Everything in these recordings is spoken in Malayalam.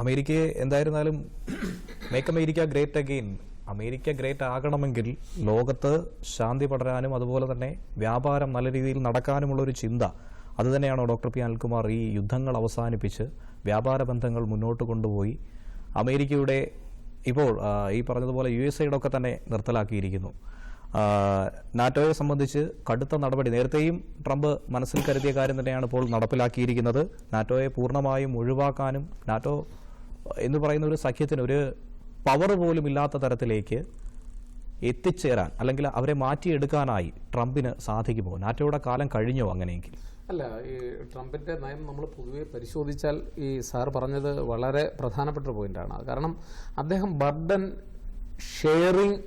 അമേരിക്കയെ എന്തായിരുന്നാലും make America great again America great ആകണമെങ്കിൽ ലോകത്ത് ശാന്തി പടരാനും അതുപോലെ തന്നെ വ്യാപാരം നല്ല രീതിയിൽ നടക്കാനുമുള്ള ഒരു ചിന്ത. അത് തന്നെയാണോ ഡോക്ടർ പി അനിൽകുമാർ ഈ യുദ്ധങ്ങൾ അവസാനിപ്പിച്ച് വ്യാപാര ബന്ധങ്ങൾ മുന്നോട്ട് കൊണ്ടുപോയി അമേരിക്കയുടെ ഇപ്പോൾ ഈ പറഞ്ഞതുപോലെ യു എസ് ഐയുടെ ഒക്കെ തന്നെ നിർത്തലാക്കിയിരിക്കുന്നു. നാറ്റോയെ സംബന്ധിച്ച് കടുത്ത നടപടി. നേരത്തെയും ട്രംപ് മനസ്സിൽ കരുതിയ കാര്യം തന്നെയാണ് ഇപ്പോൾ നടപ്പിലാക്കിയിരിക്കുന്നത്. നാറ്റോയെ പൂർണമായും ഒഴിവാക്കാനും നാറ്റോ എന്ന് പറയുന്ന ഒരു സഖ്യത്തിന് ഒരു പവർ പോലും ഇല്ലാത്ത തരത്തിലേക്ക് എത്തിച്ചേരാൻ അല്ലെങ്കിൽ അവരെ മാറ്റിയെടുക്കാനായി ട്രംപിന് സാധിക്കുമോ? നാറ്റോയുടെ കാലം കഴിഞ്ഞോ അങ്ങനെയെങ്കിൽ? അല്ല ഈ ട്രംപിന്റെ നയം നമ്മൾ പൊതുവെ പരിശോധിച്ചാൽ ഈ സാർ പറഞ്ഞത് വളരെ പ്രധാനപ്പെട്ട പോയിന്റാണ്. കാരണം അദ്ദേഹം ബർഡൻ ഷെയറിംഗ്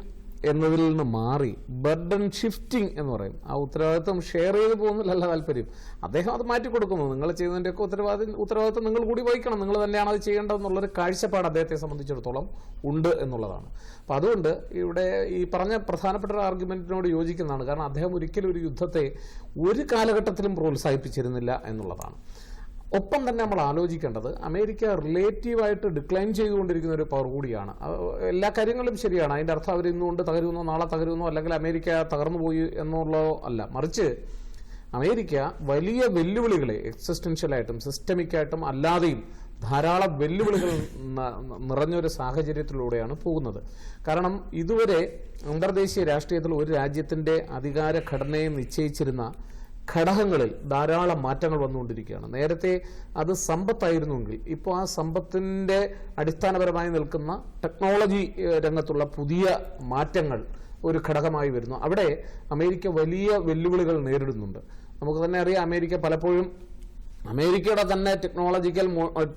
എന്നതിൽ നിന്ന് മാറി ബർഡൻ ഷിഫ്റ്റിംഗ് എന്ന് പറയും. ആ ഉത്തരവാദിത്വം ഷെയർ ചെയ്ത് പോകുന്നതിലല്ല താല്പര്യം. അദ്ദേഹം അത് മാറ്റി കൊടുക്കുന്നു. നിങ്ങൾ ചെയ്യുന്നതിന്റെയൊക്കെ ഉത്തരവാദി ഉത്തരവാദിത്വം നിങ്ങൾ കൂടി വഹിക്കണം. നിങ്ങൾ തന്നെയാണ് അത് ചെയ്യേണ്ടതെന്നുള്ളൊരു കാഴ്ചപ്പാട് അദ്ദേഹത്തെ സംബന്ധിച്ചിടത്തോളം ഉണ്ട് എന്നുള്ളതാണ്. അപ്പം അതുകൊണ്ട് ഇവിടെ ഈ പറഞ്ഞ പ്രധാനപ്പെട്ട ഒരു ആർഗ്യുമെന്റിനോട് യോജിക്കുന്നതാണ്. കാരണം അദ്ദേഹം ഒരിക്കലും ഒരു യുദ്ധത്തെ ഒരു കാലഘട്ടത്തിലും പ്രോത്സാഹിപ്പിച്ചിരുന്നില്ല എന്നുള്ളതാണ്. ഒപ്പം തന്നെ നമ്മൾ ആലോചിക്കേണ്ടത് അമേരിക്ക റിലേറ്റീവായിട്ട് ഡിക്ലൈൻ ചെയ്തുകൊണ്ടിരിക്കുന്ന ഒരു പവർ കൂടിയാണ്. എല്ലാ കാര്യങ്ങളും ശരിയാണ്. അതിന്റെ അർത്ഥം അവർ ഇന്നുകൊണ്ട് തകരുന്നോ നാളെ തകരുന്നോ അല്ലെങ്കിൽ അമേരിക്ക തകർന്നു പോയി എന്നുള്ളതോ അല്ല. മറിച്ച് അമേരിക്ക വലിയ വെല്ലുവിളികളെ എക്സിസ്റ്റൻഷ്യൽ എക്സിസ്റ്റൻഷ്യലായിട്ടും സിസ്റ്റമിക്കായിട്ടും അല്ലാതെയും ധാരാളം വെല്ലുവിളികൾ നിറഞ്ഞൊരു സാഹചര്യത്തിലൂടെയാണ് പോകുന്നത്. കാരണം ഇതുവരെ അന്തർദേശീയ രാഷ്ട്രീയത്തിൽ ഒരു രാജ്യത്തിന്റെ അധികാര ഘടനയെ നിശ്ചയിച്ചിരുന്ന ഘടകങ്ങളിൽ ധാരാളം മാറ്റങ്ങൾ വന്നുകൊണ്ടിരിക്കുകയാണ്. നേരത്തെ അത് സമ്പത്തായിരുന്നുവെങ്കിൽ ഇപ്പോൾ ആ സമ്പത്തിന്റെ അടിസ്ഥാനപരമായി നിൽക്കുന്ന ടെക്നോളജി രംഗത്തുള്ള പുതിയ മാറ്റങ്ങൾ ഒരു ഘടകമായി വരുന്നു. അവിടെ അമേരിക്ക വലിയ വെല്ലുവിളികൾ നേരിടുന്നുണ്ട്. നമുക്ക് തന്നെ അറിയാം അമേരിക്ക പലപ്പോഴും അമേരിക്കയുടെ തന്നെ ടെക്നോളജിക്കൽ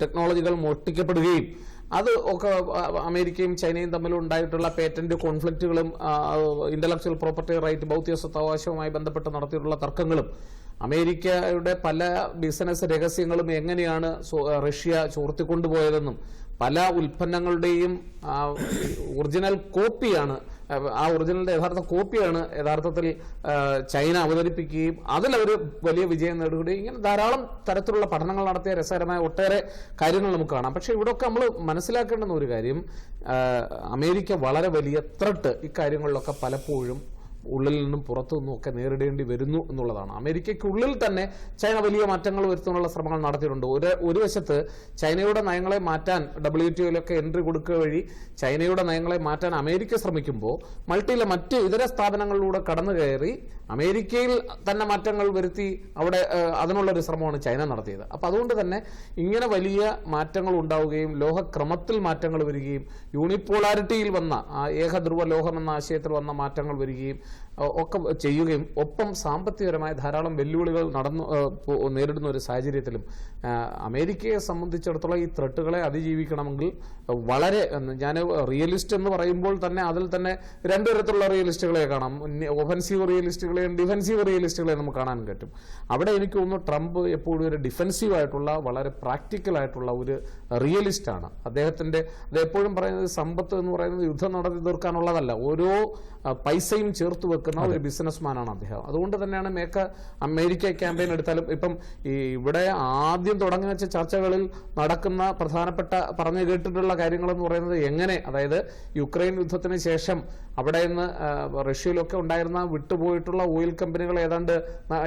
ടെക്നോളജികൾ മോഷ്ടിക്കപ്പെടുകയും അത് ഒക്കെ അമേരിക്കയും ചൈനയും തമ്മിൽ ഉണ്ടായിട്ടുള്ള പേറ്റന്റ് കോൺഫ്ലിക്റ്റുകളും ഇന്റലക്ച്വൽ പ്രോപ്പർട്ടി റൈറ്റ് ഭൗതിക സ്വത്തവകാശവുമായി ബന്ധപ്പെട്ട് നടത്തിയിട്ടുള്ള തർക്കങ്ങളും അമേരിക്കയുടെ പല ബിസിനസ് രഹസ്യങ്ങളും എങ്ങനെയാണ് റഷ്യ ചോർത്തിക്കൊണ്ടുപോയതെന്നും പല ഉൽപ്പന്നങ്ങളുടെയും ഒറിജിനൽ കോപ്പിയാണ് ആ ഒറിജിനലിന്റെ യഥാർത്ഥ കോപ്പിയാണ് യഥാർത്ഥത്തിൽ ചൈന അവതരിപ്പിക്കുകയും അതിലവർ വലിയ വിജയം നേടുകയും ഇങ്ങനെ ധാരാളം തരത്തിലുള്ള പഠനങ്ങൾ നടത്തിയ രസകരമായ ഒട്ടേറെ കാര്യങ്ങൾ നമുക്ക് കാണാം. പക്ഷേ ഇവിടെയൊക്കെ നമ്മൾ മനസ്സിലാക്കേണ്ടുന്ന ഒരു കാര്യം അമേരിക്ക വളരെ വലിയ ത്രട്ട് ഇക്കാര്യങ്ങളിലൊക്കെ പലപ്പോഴും ഉള്ളിൽ നിന്നും പുറത്തു നിന്നും ഒക്കെ നേരിടേണ്ടി വരുന്നു എന്നുള്ളതാണ്. അമേരിക്കയ്ക്കുള്ളിൽ തന്നെ ചൈന വലിയ മാറ്റങ്ങൾ വരുത്താനുള്ള ശ്രമങ്ങൾ നടത്തിയിട്ടുണ്ട്. ഒരു ഒരു വശത്ത് ചൈനയുടെ നയങ്ങളെ മാറ്റാൻ ഡബ്ല്യു ടി ഒയിലൊക്കെ എൻട്രി കൊടുക്കുക വഴി ചൈനയുടെ നയങ്ങളെ മാറ്റാൻ അമേരിക്ക ശ്രമിക്കുമ്പോൾ മൾട്ടിയിലെ മറ്റ് ഇതര സ്ഥാപനങ്ങളിലൂടെ കടന്നു കയറി അമേരിക്കയിൽ തന്നെ മാറ്റങ്ങൾ വരുത്തി അവിടെ അതിനുള്ള ഒരു ശ്രമമാണ് ചൈന നടത്തിയത്. അപ്പം അതുകൊണ്ട് തന്നെ ഇങ്ങനെ വലിയ മാറ്റങ്ങൾ ഉണ്ടാവുകയും ലോഹക്രമത്തിൽ മാറ്റങ്ങൾ വരികയും യൂണിപ്പോളാരിറ്റിയിൽ വന്ന ആ ഏകധ്രുവ ലോഹം എന്ന ആശയത്തിൽ വന്ന മാറ്റങ്ങൾ വരികയും ഒക്കെ ചെയ്യുകയും ഒപ്പം സാമ്പത്തികപരമായ ധാരാളം വെല്ലുവിളികൾ നടന്നു നേരിടുന്ന ഒരു സാഹചര്യത്തിലും അമേരിക്കയെ സംബന്ധിച്ചിടത്തോളം ഈ ത്രെട്ടുകളെ അതിജീവിക്കണമെങ്കിൽ വളരെ ഞാൻ റിയലിസ്റ്റ് എന്ന് പറയുമ്പോൾ തന്നെ അതിൽ തന്നെ രണ്ടു തരത്തിലുള്ള റിയലിസ്റ്റുകളെ കാണാം. ഒഫൻസീവ് റിയലിസ്റ്റുകളെയും ഡിഫൻസീവ് റിയലിസ്റ്റുകളെയും നമുക്ക് കാണാൻ പറ്റും. അവിടെ എനിക്ക് തോന്നുന്നു ട്രംപ് എപ്പോഴും ഒരു ഡിഫൻസീവ് ആയിട്ടുള്ള വളരെ പ്രാക്ടിക്കൽ ആയിട്ടുള്ള ഒരു റിയലിസ്റ്റ് ആണ് അദ്ദേഹത്തിന്റെ അത് എപ്പോഴും പറയുന്നത് സമ്പത്ത് എന്ന് പറയുന്നത് യുദ്ധം നടത്തി തീർക്കാനുള്ളതല്ല. ഓരോ പൈസയും ചേർത്ത് വെക്കുന്ന ഒരു ബിസിനസ്മാനാണ് അദ്ദേഹം. അതുകൊണ്ട് തന്നെയാണ് മേക്ക അമേരിക്ക ക്യാമ്പയിൻ എടുത്താലും ഇപ്പം ഈ ഇവിടെ ആദ്യം തുടങ്ങി വെച്ച ചർച്ചകളിൽ നടക്കുന്ന പ്രധാനപ്പെട്ട പറഞ്ഞു കേട്ടിട്ടുള്ള കാര്യങ്ങളെന്ന് പറയുന്നത് എങ്ങനെ അതായത് യുക്രൈൻ യുദ്ധത്തിന് ശേഷം അവിടെ നിന്ന് റഷ്യയിലൊക്കെ ഉണ്ടായിരുന്ന വിട്ടുപോയിട്ടുള്ള ഓയിൽ കമ്പനികൾ ഏതാണ്ട്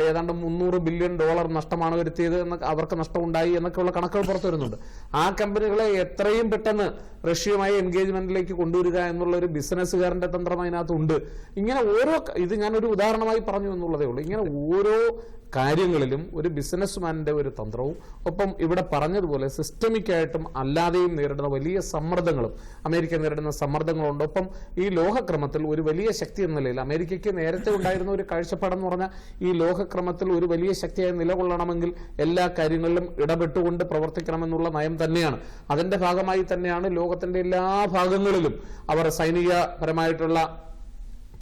ഏതാണ്ട് മുന്നൂറ് ബില്യൺ ഡോളർ നഷ്ടമാണ് വരുത്തിയത് എന്ന് അവർക്ക് നഷ്ടമുണ്ടായി എന്നൊക്കെയുള്ള കണക്കുകൾ പുറത്തു വരുന്നുണ്ട്. ആ കമ്പനികളെ എത്രയും പെട്ടെന്ന് റഷ്യയുമായി എൻഗേജ്മെന്റിലേക്ക് കൊണ്ടുവരിക എന്നുള്ള ഒരു ബിസിനസ്സുകാരന്റെ തന്ത്രം അതിനകത്തുണ്ട്. ഇങ്ങനെ ഓരോ ഇത് ഞാനൊരു ഉദാഹരണമായി പറഞ്ഞു എന്നുള്ളതേ ഉള്ളൂ. ഇങ്ങനെ ഓരോ കാര്യങ്ങളിലും ഒരു ബിസിനസ്മാന്റെ ഒരു തന്ത്രവും ഒപ്പം ഇവിടെ പറഞ്ഞതുപോലെ സിസ്റ്റമിക്കായിട്ടും അല്ലാതെയും നേരിടുന്ന വലിയ സമ്മർദ്ദങ്ങളും അമേരിക്ക നേരിടുന്ന സമ്മർദ്ദങ്ങളുണ്ട്. ഒപ്പം ഈ ലോഹക്രമത്തിൽ ഒരു വലിയ ശക്തി എന്ന നിലയിൽ അമേരിക്കയ്ക്ക് നേരത്തെ ഉണ്ടായിരുന്ന ഒരു കാഴ്ചപ്പാടെന്ന് പറഞ്ഞാൽ ഈ ലോഹക്രമത്തിൽ ഒരു വലിയ ശക്തിയായി നിലകൊള്ളണമെങ്കിൽ എല്ലാ കാര്യങ്ങളിലും ഇടപെട്ടുകൊണ്ട് പ്രവർത്തിക്കണമെന്നുള്ള നയം തന്നെയാണ്. അതിന്റെ ഭാഗമായി തന്നെയാണ് ലോകത്തിന്റെ എല്ലാ ഭാഗങ്ങളിലും അവർ സൈനികപരമായിട്ടുള്ള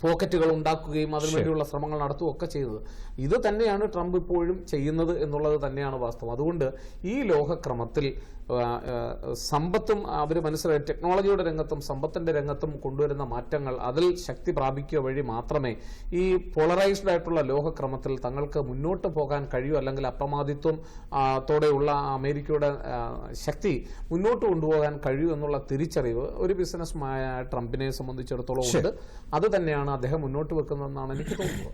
പോക്കറ്റുകൾ ഉണ്ടാക്കുകയും അതിനുവേണ്ടിയുള്ള ശ്രമങ്ങൾ നടത്തുകയും ഒക്കെ ചെയ്തത്. ഇത് തന്നെയാണ് ട്രംപ് ഇപ്പോഴും ചെയ്യുന്നത് എന്നുള്ളത് തന്നെയാണ് വാസ്തവം. അതുകൊണ്ട് ഈ ലോകക്രമത്തിൽ സമ്പത്തും അവർ മനസ്സിലായി ടെക്നോളജിയുടെ രംഗത്തും സമ്പത്തിന്റെ രംഗത്തും കൊണ്ടുവരുന്ന മാറ്റങ്ങൾ അതിൽ ശക്തി പ്രാപിക്കുക വഴി മാത്രമേ ഈ പോളറൈസ്ഡ് ആയിട്ടുള്ള ലോകക്രമത്തിൽ തങ്ങൾക്ക് മുന്നോട്ട് പോകാൻ കഴിയൂ അല്ലെങ്കിൽ അപ്രമാദിത്വം തോടെയുള്ള അമേരിക്കയുടെ ശക്തി മുന്നോട്ട് കൊണ്ടുപോകാൻ കഴിയൂ എന്നുള്ള തിരിച്ചറിവ് ഒരു ബിസിനസ്മായ ട്രംപിനെ സംബന്ധിച്ചിടത്തോളം ഉണ്ട്. അത് തന്നെയാണ് അദ്ദേഹം മുന്നോട്ട് വെക്കുന്നതെന്നാണ് എനിക്ക് തോന്നുന്നത്.